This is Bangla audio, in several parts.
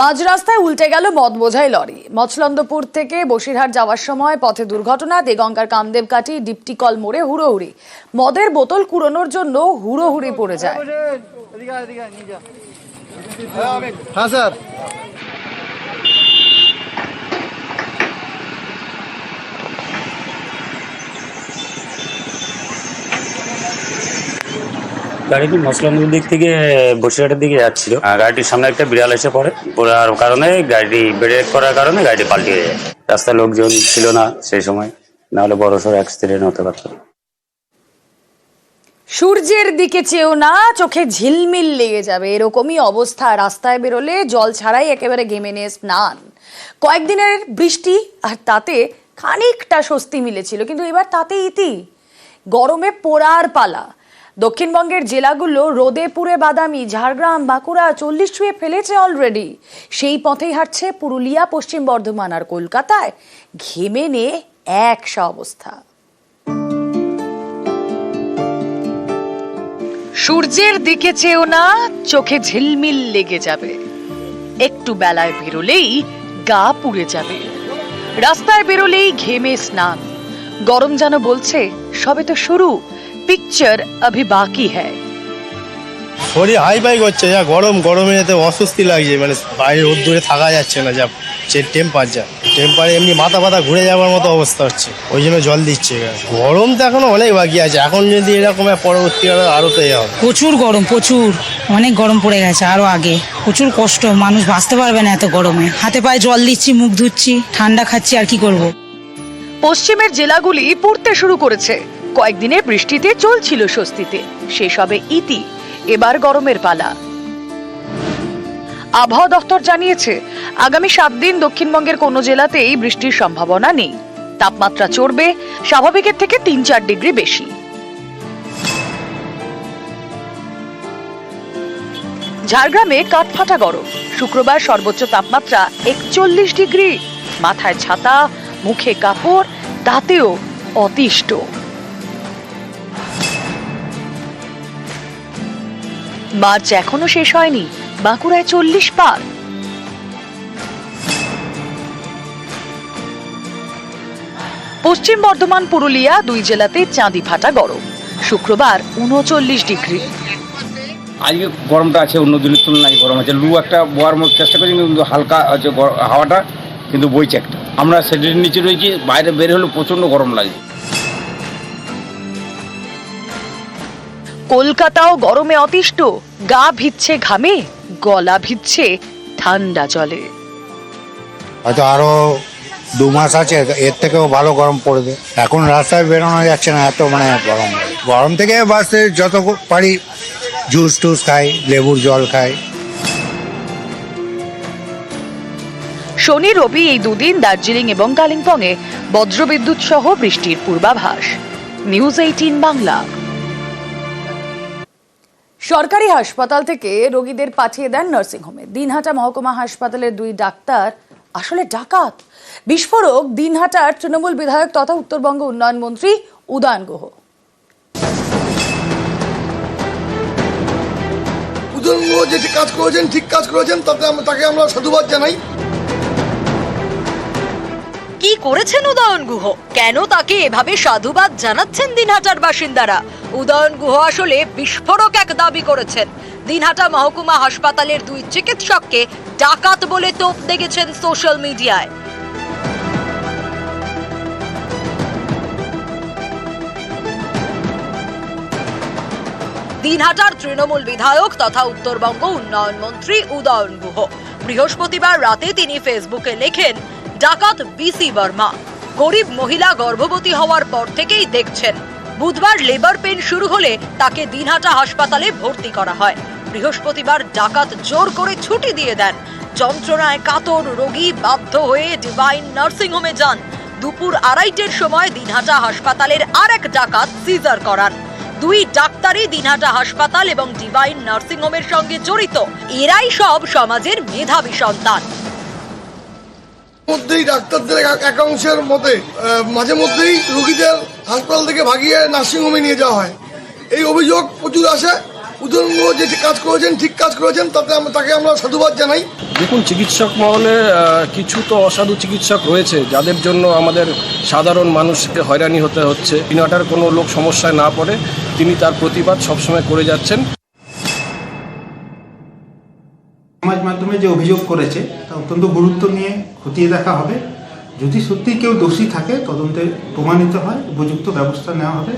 মাঝ রাস্তায় উল্টে গেল মদ বোঝাই লরি। মৎসলন্দপুর থেকে বসিরহাট যাওয়ার সময় পথে দুর্ঘটনা, দেগঙ্গার কামদেব কাটি ডিপটিকল মোড়ে হুড়োহুড়ি। মদের বোতল কুড়োনোর জন্য হুড়োহুড়ি পড়ে যায়। হ্যাঁ স্যার। গাড়িটি মসলানপুর দিক থেকে বসিরহাটের দিকে যাচ্ছিল। গাড়িটির সামনে একটা বিড়াল এসে পড়ে। পড়ার কারণে গাড়িটি ব্রেক করার কারণে গাড়িটি পাল্টে যায়। রাস্তায় লোকজন ছিল না সেই সময়। নাহলে বড় সড়ো অ্যাক্সিডেন্ট হতে পারত। সূর্যের দিকে চেয়েও না, চোখে ঝিলমিল লেগে যাবে। এরকমই অবস্থা। রাস্তায় বেরোলে জল ছাড়াই একেবারে ঘেমে নিয়ে স্নান। কয়েকদিনের বৃষ্টি আর তাতে খানিকটা স্বস্তি মিলেছিল, কিন্তু এবার তাতে ইতি। গরমে পোড়ার পালা। দক্ষিণবঙ্গের জেলাগুলো রোদে পুড়ে বাদামি, ঝাড়গ্রাম, বাঁকুড়া চল্লিশ ছুঁয়ে ফেলেছে অলরেডি সেই পথেই হাঁটছে পুরুলিয়া, পশ্চিম বর্ধমান আর কলকাতায়। ঘেমে নে একসা অবস্থা। সূর্যের দিকে চেয়েও না, চোখে ঝিলমিল লেগে যাবে। একটু বেলায় বেরোলেই গা পুড়ে যাবে। রাস্তায় বেরোলেই ঘেমে স্নান। গরম যেন বলছে, সবে তো শুরু। পিকচার অভি বাকি হ্যায় শরীর হাই ফাই করছে যা গরম গরমে এতে অস্বস্তি লাগছে মানে বাইরে রোদ্দুরে থাকা যাচ্ছে না যা যে টেম্পারেচার টেম্পারে এমনি মাথা ফাথা ঘুরে যাওয়ার মতো অবস্থা হচ্ছে ওই জন্য জল দিচ্ছে গরম তো এখনও অনেক বাকি আছে এখন যদি এরকম হয়, পরবর্তীকালে আরও তো হবে। প্রচুর গরম প্রচুর অনেক গরম পড়ে গেছে আরও আগে প্রচুর কষ্ট মানুষ বাঁচতে পারবে না এত গরমে। হাতে পায়ে জল দিচ্ছি মুখ ধুচ্ছি ঠান্ডা খাচ্ছি আর কি করব। পশ্চিমের জেলাগুলি পড়তে শুরু করেছে। কয়েকদিনের বৃষ্টিতে চলছিল স্বস্তিতে। সেসবে ইতি, এবার গরমের পালা। আবহাওয়া দপ্তর জানিয়েছে, আগামী সাত দিন দক্ষিণবঙ্গের কোনো জেলাতেই বৃষ্টির সম্ভাবনা নেই। তাপমাত্রা চড়বে, স্বাভাবিকের থেকে তিন চার ডিগ্রি বেশি। ঝাড়গ্রামে কাঠফাটা গরম। শুক্রবার সর্বোচ্চ তাপমাত্রা একচল্লিশ ডিগ্রি। মাথায় ছাতা, মুখে কাপড় তাতেও অতিষ্ঠ। মার্চ এখনও শেষ হয়নি। বাঁকুড়ায় চল্লিশ পার। পশ্চিম বর্ধমান, পুরুলিয়া দুই জেলাতে চাঁদি ফাটা গরম। শুক্রবার উনচল্লিশ ডিগ্রি। আজকে গরমটা আছে অন্য দিনের তুলনায় গরম আছে। লু একটা বোয়ার মতো চেষ্টা করছি, কিন্তু হালকা আছে হাওয়াটা, কিন্তু বইছে একটা। আমরা সেটের নিচে রয়েছি, বাইরে বের হলে প্রচণ্ড গরম লাগে। কলকাতাও গরমে অতিষ্ঠ। গা ভিজছে ঘামে গলা ভিজছে ঠান্ডা জলে। হয়তো আরও দু মাস আছে এর থেকেও ভালো গরম পড়বে। এখন রাস্তায় বেরোনো যাচ্ছে না এত মানে গরম। গরম থেকে বাসে যত পারি জুস টুস খাই লেবুর জল খাই। শনি রবি এই দুদিন দার্জিলিং এবং কালিম্পংয়ে বজ্রবিদ্যুৎ সহ বৃষ্টির পূর্বাভাস। News eighteen Bangla. সরকারি হাসপাতাল থেকে রোগীদের পাঠিয়ে দেন নার্সিংহোমে দিনহাটা মহকুমা হাসপাতালের দুই ডাক্তার আসলে ডাকাত। বিস্ফোরক দিনহাটার তৃণমূল বিধায়ক তথা উত্তরবঙ্গ উন্নয়ন মন্ত্রী উদয়ন গুহ। উদয়ন যে কাজ করেছেন, ঠিক কাজ করেছেন, তাতে তাকে আমরা সাধুবাদ জানাই। কি করেছেন উদয়ন গুহ? কেন তাকে এভাবে সাধুবাদ জানাচ্ছেন দিনহাটার বাসিন্দারা? উদয়ন গুহ আসলে বিস্ফোরক এক দাবি করেছেন। দিনহাটা মহকুমা হাসপাতালের দুই চিকিৎসককে ডাকাত বলে তোপ দেখেছেন সোশ্যাল মিডিয়ায়। দিনহাটার তৃণমূল বিধায়ক তথা উত্তরবঙ্গ উন্নয়ন মন্ত্রী উদয়ন গুহ। বৃহস্পতিবার রাতে তিনি ফেসবুকে লেখেন ডাকাত বিসি বর্মা। গরিব মহিলা গর্ভবতী হওয়ার পর থেকেই দেখছেন। বুধবার লেবার পেন শুরু হলে তাকে দিনহাটা হাসপাতালে ভর্তি করা হয়। বৃহস্পতিবার ডাকাত জোর করে ছুটি দিয়ে দেন। যন্ত্রণায় কাতর রোগী বাধ্য হয়ে ডিভাইন নার্সিংহোমে যান। দুপুর আড়াইটের সময় দিনহাটা হাসপাতালের আরেক ডাকাত সিজার করান। দুই ডাক্তারই দিনহাটা হাসপাতাল এবং ডিভাইন নার্সিংহোমের সঙ্গে জড়িত। এরাই সব সমাজের মেধাবী সন্তান। মধ্যেই ডাক্তারদের এক- একাংশের মতে মাঝে মধ্যেই রুগীদের হাসপাতাল থেকে ভাগিয়ে নার্সিংহোমে নিয়ে যাওয়া হয়। এই অভিযোগ প্রচুর আসে। উদয়ন যে কাজ করেছেন, ঠিক কাজ করেছেন, তাতে তাকে আমরা সাধুবাদ জানাই। দেখুন, চিকিৎসক মহলে কিছু তো অসাধু চিকিৎসক রয়েছে, যাদের জন্য আমাদের সাধারণ মানুষকে হয়রানি হতে হচ্ছে। ইনভার্টার কোনো লোক সমস্যায় না পড়ে, তিনি তার প্রতিবাদ সবসময় করে যাচ্ছেন। যে অভিযোগ করেছে, তা অত্যন্ত গুরুত্ব নিয়ে খতিয়ে দেখা হবে। যদি সত্যি কেউ দোষী থাকে, তদন্তে প্রমাণিত হয়, উপযুক্ত ব্যবস্থা নেওয়া হবে।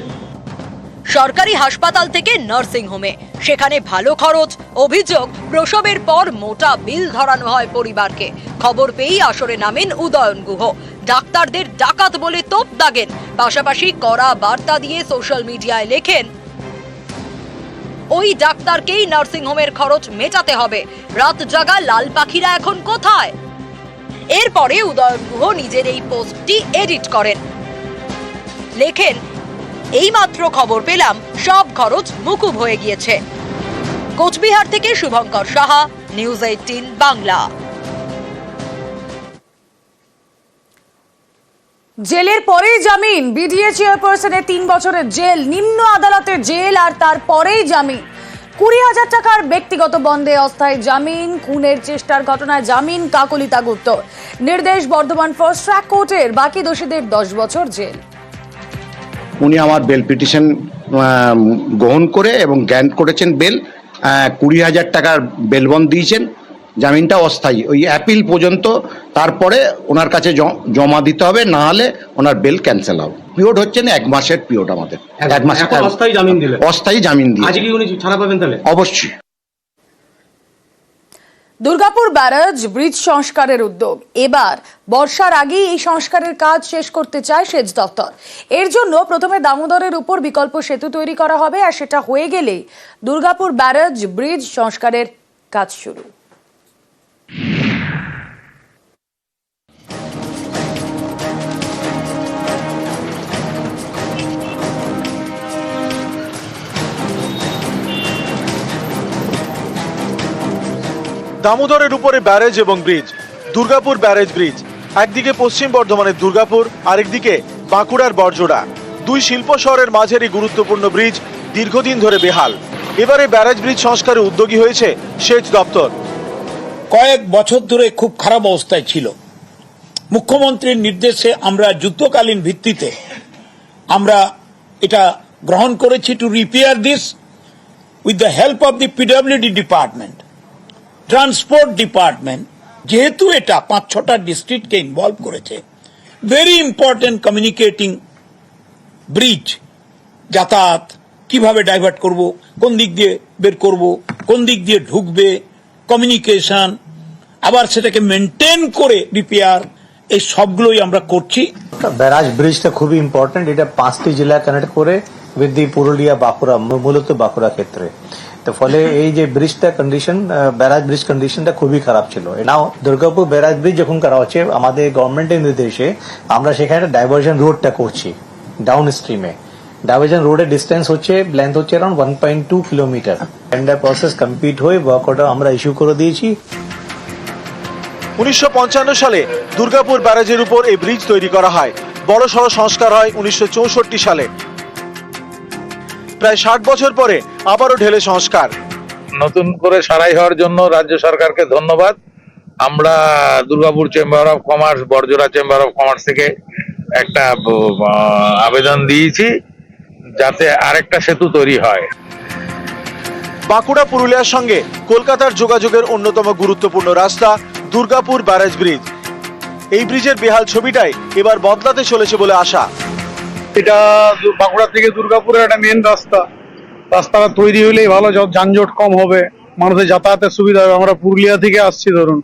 সরকারি হাসপাতাল থেকে নার্সিং হোমে। সেখানে ভালো খরচ, অভিযোগ, প্রসবের পর মোটা বিল ধরানো হয় পরিবারকে। খবর পেয়েই আসরে নামেন উদয়ন গুহ। ডাক্তারদের ডাকাত বলে তোপ দাগেন। পাশাপাশি কড়া বার্তা দিয়ে সোশ্যাল মিডিয়ায় লেখেন ওই ডাক্তারকেই নার্সিংহোমের খরচ মেটাতে হবে। রাত জাগা লাল পাখিরা এখন কোথায়? এরপরে উদয়ন গুহ নিজের এই পোস্টটি এডিট করেন। লেখেন, এইমাত্র খবর পেলাম, সব খরচ মুকুব হয়ে গিয়েছে। কোচবিহার থেকে শুভঙ্কর সাহা নিউজ এইটিন বাংলা। জেলের পরেই জামিন। বিডিএ চেয়ারপারসনের তিন বছরের জেল, নিম্ন আদালতের জেল আর তারপরেই জামিন। কুড়ি হাজার টাকার ব্যক্তিগত বন্ধে অস্থায়ী জামিন, খুনের চেষ্টার ঘটনায় জামিন কাকলিতা গুপ্ত। নির্দেশ বর্ধমান ফার্স্ট ট্র্যাক কোর্টের বাকি দোষীদের দশ বছর জেল। উনি আমার বেল পিটিশন গ্রহণ করে এবং গ্র্যান্ট করেছেন বেল কুড়ি হাজার টাকার বেল বন্ড দিয়েছেন। জামিনটা অস্থায়ী। ওই অ্যাপিল পর্যন্ত তারপরে ওনার কাছে জমা দিতে হবে না হলে ওনার বেল ক্যান্সেল হবে। পিরিয়ড হচ্ছে না এক মাসের পিরিয়ড আমাদের। এক মাস অস্থায়ী জামিন দিলে অস্থায়ী জামিন দিয়ে। কি উনি ছাড়া পাবেন তাহলে? অবশ্যই। দুর্গাপুর ব্যারাজ ব্রিজ সংস্কারের উদ্যোগ। এবার বর্ষার আগেই এই সংস্কারের কাজ শেষ করতে চায় সেচ দপ্তর। এর জন্য প্রথমে দামোদরের উপর বিকল্প সেতু তৈরি করা হবে আর সেটা হয়ে গেলেই দুর্গাপুর ব্যারাজ ব্রিজ সংস্কারের কাজ শুরু। দামোদরের উপরে ব্যারেজ এবং ব্রিজ, দুর্গাপুর ব্যারেজ ব্রিজ, একদিকে পশ্চিম বর্ধমানের দুর্গাপুর, আরেকদিকে বাঁকুড়ার বরজোড়া। দুই শিল্প শহরের মাঝেরই গুরুত্বপূর্ণ ব্রিজ দীর্ঘদিন ধরে বেহাল। এবারে ব্যারেজ ব্রিজ সংস্কারে উদ্যোগী হয়েছে সেচ দপ্তর। কয়েক বছর ধরে খুব খারাপ অবস্থায় ছিল। মুখ্যমন্ত্রীর নির্দেশে আমরা যুদ্ধকালীন ভিত্তিতে আমরা এটা গ্রহণ করেছি to repair this with the help of the PWD department transport department, যেহেতু এটা পাঁচ, ছটা ডিস্ট্রিক্টকে ইনভলভ করেছে ভেরি ইম্পর্টেন্ট কমিউনিকেটিং ব্রিজ যাতায়াত, কীভাবে ডাইভার্ট করব, কোন দিক দিয়ে বের করব, কোন দিক দিয়ে ঢুকবে কমিউনিকেশন আবার সেটাকে মেনটেন করে রিপেয়ার এই সবগুলোই আমরা করছি। ব্যারাজ ব্রিজটা খুবই ইম্পর্টেন্ট এটা পাঁচটি জেলা কানেক্ট করে উইথ দি পুরুলিয়া, বাঁকুড়া মূলত বাঁকুড়া ক্ষেত্রে। তো ফলে এই যে ব্রিজটা কন্ডিশন ব্যারাজ ব্রিজ কন্ডিশনটা খুবই খারাপ ছিল। নাও দুর্গাপুর ব্যারাজ ব্রিজ যখন করা হচ্ছে, আমাদের গভর্নমেন্টের নির্দেশে আমরা সেখানে ডাইভার্জন রোডটা করছি ডাউন স্ট্রিমে ডাইভার্জন রোডের ডিস্টেন্স হচ্ছে লেন্থ হচ্ছে around one point two kilometre tender process complete হয়ে ওয়ার্ক অর্ডার আমরা ইস্যু করে দিয়েছি। উনিশশো পঞ্চান্ন সালে দুর্গাপুর ব্যারাজের উপর এই ব্রিজ তৈরি করা হয়। বড় সড় সংস্কার হয় উনিশশো চৌষট্টি সালে। প্রায় ষাট বছর পরে আবারও ঢেলে সংস্কার। নতুন করে সারাই হওয়ার জন্য রাজ্য সরকারকে ধন্যবাদ। আমরা Durgapur chamber of commerce Barjora chamber of commerce থেকে একটা আবেদন দিয়েছি যাতে আরেকটা সেতু তৈরি হয়। বাঁকুড়া পুরুলিয়ার সঙ্গে কলকাতার যোগাযোগের অন্যতম গুরুত্বপূর্ণ রাস্তা দুর্গাপুর ব্যারেজ ব্রিজ এই ব্রিজের বেহাল ছবিটাই এবার বদলাতে চলেছে বলে আশা। এটা বাঁকুড়া থেকে দুর্গাপুরের একটা মেন রাস্তা। রাস্তাটা তৈরি হলেই ভালো যানজট কম হবে, মানুষের যাতায়াতের সুবিধা হবে। আমরা পুরুলিয়া থেকে আসছি ধরুন।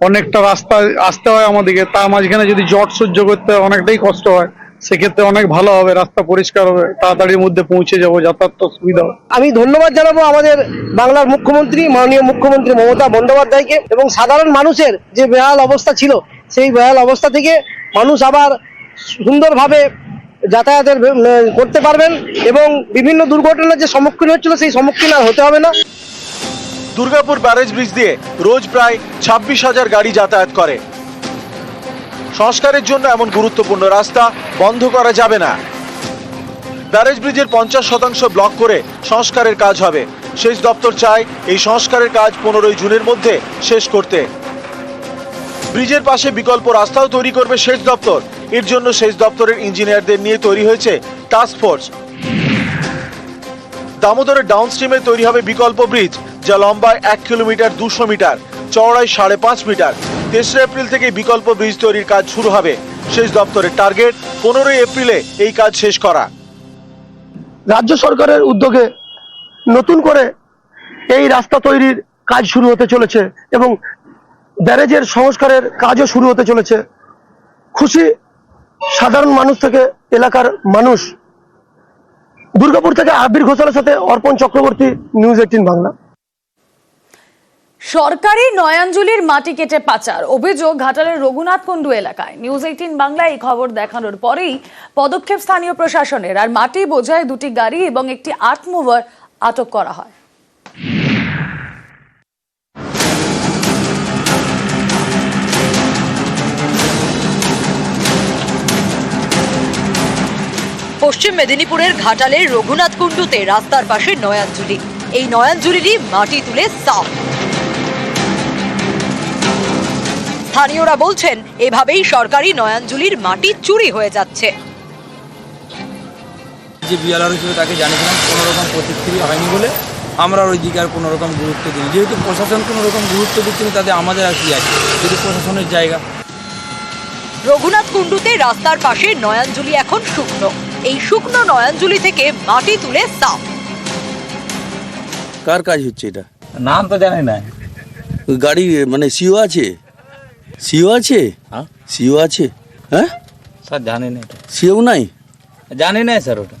অনেকটা রাস্তা আসতে হয় আমাদেরকে। তার মাঝখানে যদি জট সহ্য করতে হয় অনেকটাই কষ্ট হয়, সেক্ষেত্রে অনেক ভালো হবে, রাস্তা পরিষ্কার হবে, তাড়াতাড়ির মধ্যে পৌঁছে যাব, যাতায়াত সুবিধা হবে। আমি ধন্যবাদ জানাব আমাদের বাংলার মুখ্যমন্ত্রী, মাননীয় মুখ্যমন্ত্রী মমতা বন্দ্যোপাধ্যায়কে এবং সাধারণ মানুষের যে বেহাল অবস্থা ছিল, সেই বেহাল অবস্থা থেকে মানুষ আবার সুন্দরভাবে যাতায়াতের করতে পারবেন এবং বিভিন্ন দুর্ঘটনার যে সম্মুখীন হচ্ছিল সেই সম্মুখীন আর হতে হবে না। দুর্গাপুর ব্যারেজ ব্রিজ দিয়ে রোজ প্রায় ছাব্বিশ হাজার গাড়ি যাতায়াত করে। সংস্কারের জন্য এমন গুরুত্বপূর্ণ রাস্তা বন্ধ করা যাবে না। ব্যারেজ ব্রিজের পঞ্চাশ শতাংশ ব্লক করে সংস্কারের কাজ হবে। সেচ দপ্তর চায় এই সংস্কারের কাজ পনেরোই জুনের মধ্যে শেষ করতে। ব্রিজের পাশে বিকল্প রাস্তাও তৈরি করবে সেচ দপ্তর। এর জন্য সেচ দপ্তরের ইঞ্জিনিয়ারদের নিয়ে তৈরি হয়েছে টাস্ক ফোর্স দামোদরের ডাউনস্ট্রিমে তৈরি হবে বিকল্প ব্রিজ যা লম্বায় এক কিলোমিটার দুশো মিটার, চওড়ায় সাড়ে পাঁচ মিটার। তেসরা এপ্রিল থেকে বিকল্প ব্রিজ তৈরির কাজ শুরু হবে। সেচ দপ্তরের টার্গেট পনেরোই এপ্রিলে এই কাজ শেষ করা। রাজ্য সরকারের উদ্যোগে নতুন করে এই রাস্তা তৈরির কাজ শুরু হতে চলেছে এবং ব্যারেজের সংস্কারের কাজও শুরু হতে চলেছে। খুশি সাধারণ মানুষ থেকে এলাকার মানুষ দুর্গাপুর থেকে আবির ঘোষালের সাথে অর্পণ চক্রবর্তী নিউজ এইটিন বাংলা। সরকারি নয়াঞ্জলির মাটি কেটে পাচার, অভিযোগ ঘাটালের রঘুনাথ কুণ্ডু এলাকায়। নিউজ এইটিন বাংলা এই খবর দেখানোর পরেই পদক্ষেপ স্থানীয় প্রশাসনের, আর মাটি বোঝায় দুটি গাড়ি এবং একটি আর্ট মুভার আটক করা হয়। পশ্চিম মেদিনীপুরের ঘাটালের রঘুনাথ কুণ্ডুতে রাস্তার পাশে নয়াঞ্জলি। এই নয়াঞ্জলিরই মাটি তুলে সাফ। স্থানীয়রা বলছেন এভাবেই সরকারি নয়াঞ্জলির মাটি চুরি হয়ে যাচ্ছে। যে বিয়ালার হিসেবে তাকে জানিয়েছিলাম কোনো রকম প্রতিক্রিয়া হয়নি বলে আমরা ওই দিকে আর কোনো রকম গুরুত্ব দিই যেহেতু প্রশাসন কোনো রকম গুরুত্ব দিচ্ছে না তাতে আমাদের আর কি আছে? যেহেতু প্রশাসনের জায়গা। রঘুনাথ কুণ্ডুতে রাস্তার পাশে নয়াঞ্জলি এখন শুকনো। এই শুকনো নয়াঞ্জলি থেকে মাটি তুলে সাফ কার কাজ হচ্ছে এটা? নাম তো জানি না। গাড়ি মানে সিও আছে? সিও আছে? হ্যাঁ। সিও আছে? হ্যাঁ? স্যার জানি না এটা। সিও নাই? জানি না স্যার ওটা।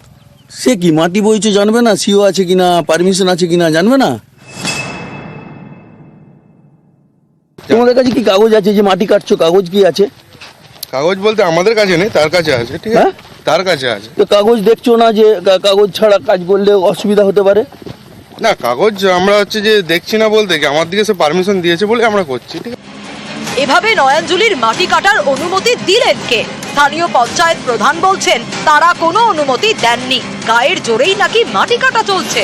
সে কি মাটি বইছে জানবে না? সিও আছে কিনা? পারমিশন আছে কিনা জানবে না? তোমাদের কাছে কি কাগজ আছে? যে মাটি কাটছো কাগজ কি আছে? কাগজ বলতে আমাদের কাছে নেই তার কাছে আছে ঠিক হ্যাঁ? তার কাছে আছে। তো কাগজ দেখছ না যে কাগজ ছাড়া কাজ করলে অসুবিধা হতে পারে? না কাগজ আমরা হচ্ছে যে দেখছি না বলতে কি আমার দিকে সে পারমিশন দিয়েছে বলে আমরা করছি ঠিক আছে? এভাবে নয়াঞ্জলির মাটি কাটার অনুমতি দিলেন কে? স্থানীয় পঞ্চায়েত প্রধান বলছেন তারা কোনো অনুমতি দেননি। গায়ের জোরেই নাকি মাটি কাটা চলছে।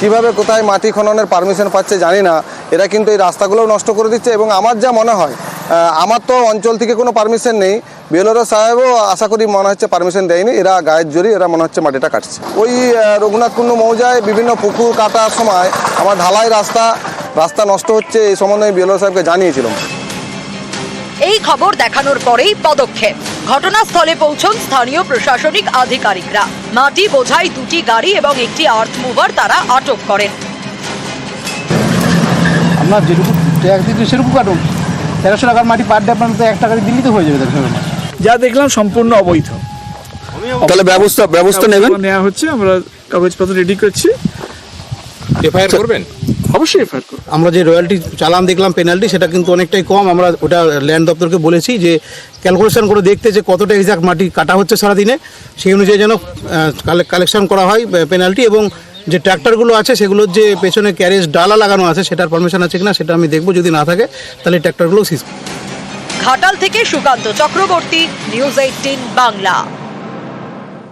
কীভাবে কোথায় মাটি খননের পারমিশন পাচ্ছে জানি না। এরা কিন্তু এই রাস্তাগুলোও নষ্ট করে দিচ্ছে এবং আমার যা মনে হয় আমার তো অঞ্চল থেকে কোনো পারমিশন নেই। বেলোরো সাহেবও আশা করি মনে হচ্ছে পারমিশন দেয়নি। এরা গায়ের জোরে এরা মনে হচ্ছে মাটিটা কাটছে। ওই আহ, রঘুনাথ কুণ্ড মৌজায় বিভিন্ন পুকুর কাটার সময় আমার ঢালাই রাস্তা রাস্তা নষ্ট হচ্ছে এই সম্বন্ধে বেলোর সাহেবকে জানিয়েছিলাম। এই খবর দেখানোর পরেই পদক্ষেপ। ঘটনাস্থলে পৌঁছন স্থানীয় প্রশাসনিক আধিকারিকরা। মাটি বোঝাই দুটি গাড়ি এবং একটি আর্থ মুভার তারা আটক করেন। আপনার যেটুকু ট্যাক্স দিচ্ছে সেরকম কাটুন। তেরোশো টাকার মাটি পার ডে আপনার তো এক টাকা দিল্লিতে হয়ে যাবে দেখুন যা দেখলাম সম্পূর্ণ অবৈধ। তাহলে ব্যবস্থা ব্যবস্থা নেবেন? নেওয়া হচ্ছে আমরা কাগজপত্র রেডি করছি। এফআইআর করবেন? অবশ্যই এফআইআর করব। আমরা যে রয়্যালটি চালান দেখলাম পেনাল্টি সেটা কিন্তু অনেকটাই কম। আমরা ওটা ল্যান্ড দপ্তরকে বলেছি যে ক্যালকুলেশন করে দেখতে যে কতটা এক্সাক্ট মাটি কাটা হচ্ছে সারাদিনে সেই অনুযায়ী যেন কালেকশন করা হয় পেনাল্টি এবং যে ট্র্যাক্টরগুলো আছে সেগুলোর যে পেছনে ক্যারেজ ডালা লাগানো আছে সেটার পারমিশন আছে কিনা সেটা আমি দেখব। যদি না থাকে তাহলে ট্র্যাক্টরগুলো সিজ ঘাটাল থেকে সুকান্ত চক্রবর্তী নিউজ এইটিন বাংলা।